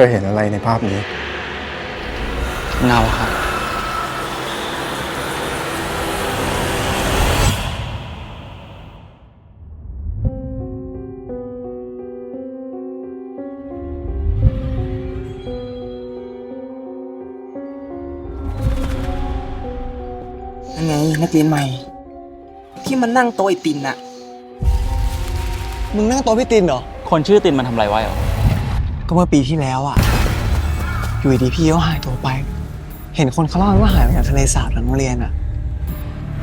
ธอเห็นอะไรในภาพนี้ เงาครับ นั่นไงนักเรียนใหม่ ที่มันนั่งโต๊ะไอตินน่ะ มึงนั่งโต๊ะพี่ตินเหรอ คนชื่อตินมันทำอะไรไว้เหรอ ก็เมื่อปีที่แล้วอะ อยู่ดีๆพี่เขาหายตัวไป เห็นคนเขาเล่ากันว่าหายไปจากทะเลสาบหลังโรงเรียนอะ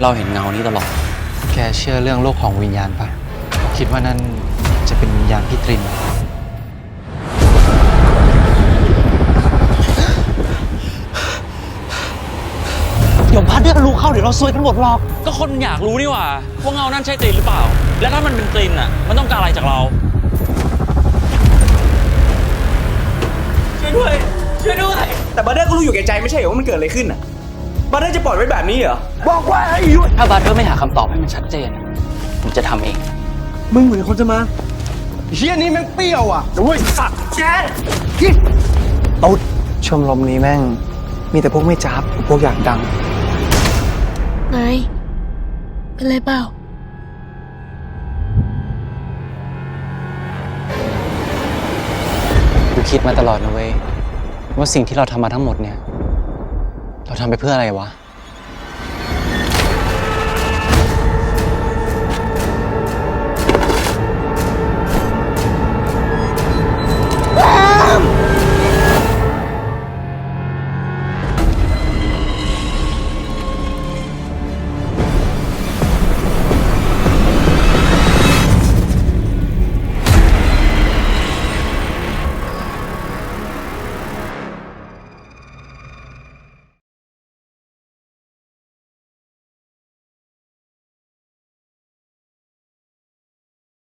เราเห็นเงานี้ตลอด แกเชื่อเรื่องโลกของวิญญาณปะคิดว่านั่นจะเป็นวิญญาณพี่ตริน เดี๋ยวพัดเรียกรู้เข้าเดี๋ยวเราซวยกันหมดหรอก ก็คนอยากรู้นี่หว่าว่าเงานั่นใช่ตินหรือเปล่า แล้วถ้ามันเป็นตินอะ มันต้องการอะไรจากเรา แต่บัตเตอร์ก็รู้อยู่แก่ใจไม่ใช่เหรอว่ามันเกิดอะไรขึ้นอะบัตเตอร์จะปล่อยไว้แบบนี้เหรอ บอกว่าให้หยุดถ้าบัตเตอร์ไม่หาคำตอบให้มันชัดเจน ผมจะทำเอง มึงเหมือนคนจะมาเฮียนี่แม่งเปรี้ยวอะโอ้ยสัตว์แกตุ๊ดชมรมนี้แม่ง มีแต่พวกไม่จับพวกอยากดังไงเป็นไรเปล่ากูคิดมาตลอดนะเว้ย ว่าสิ่งที่เราทำมาทั้งหมดเนี่ย เราทำไปเพื่ออะไรวะ